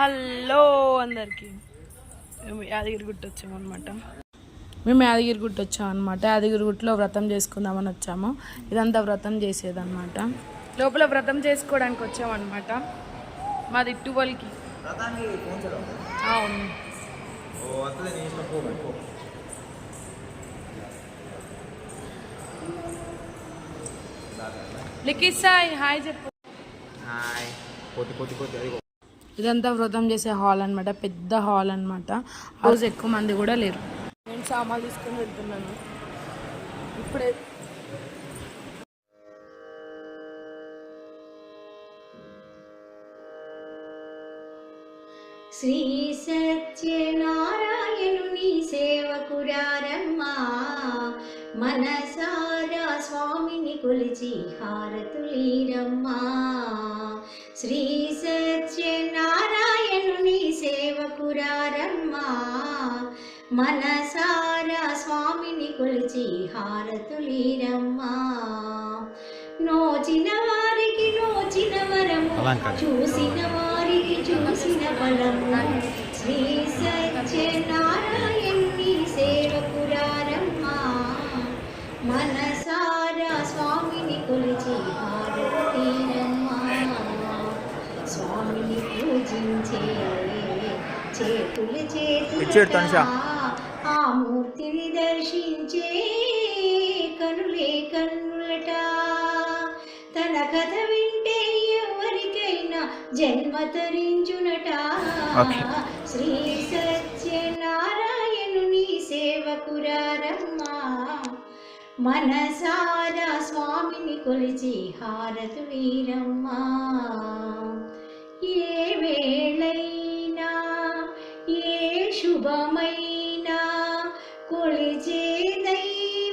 Hello అందరికి. మేము యాదగిరిగుట్ట వచ్చాము అనమాట మేము యాదగిరిగుట్ట వచ్చాము అనమాట యాదగిరిగుట్టలో వ్రతం చేసుకుందామని వచ్చాము. ఇదంతా వ్రతం చేసేదన్నమాట. లోపల వ్రతం చేసుకోవడానికి వచ్చామన్నమాట. మాది ఇట్టువల్కి. అవును. లిఖిస్తాయి హాయ్ చెప్పు. హాయ్. పోతి పోతి పోతి అది ఇదంతా వ్రతం చేసే హాల్ అన్నమాట పెద్ద హాల్ అన్నమాట. రోజు ఎక్కువ మంది కూడా లేరు. నేను సామాన్లు తీసుకొని వెళ్తున్నాను. ఇప్పుడే శ్రీ సత్యనారాయణుని సేవకురారమ్మా మనసారా స్వామిని కొలిచి హారతులీరమ్మా. శ్రీ సత్యనారాయణుని మనసారా స్వామిని కొలిచి హారతులీరమ్మా. నోచిన వారికి నోచిన వరము. చూసిన వారికి చూసిన బలము శ్రీ సత్యనారాయణుని సేవకురారమ్మా మనసారా స్వామిని కొలిచి హారతీరమ్మా స్వామిని పూజించే చేతులు. చేతులు మూర్తిని దర్శించే కనులే కన్నులట. తన కథ వింటే ఎవరికైనా జన్మ తరించునట. శ్రీ సత్యనారాయణుని సేవకురారమ్మా. మనసారా స్వామిని కొలిచి హారతు వీరమ్మా. ఏ వేళైనా ఏ శుభమైనా కొలిచే దైవమైనా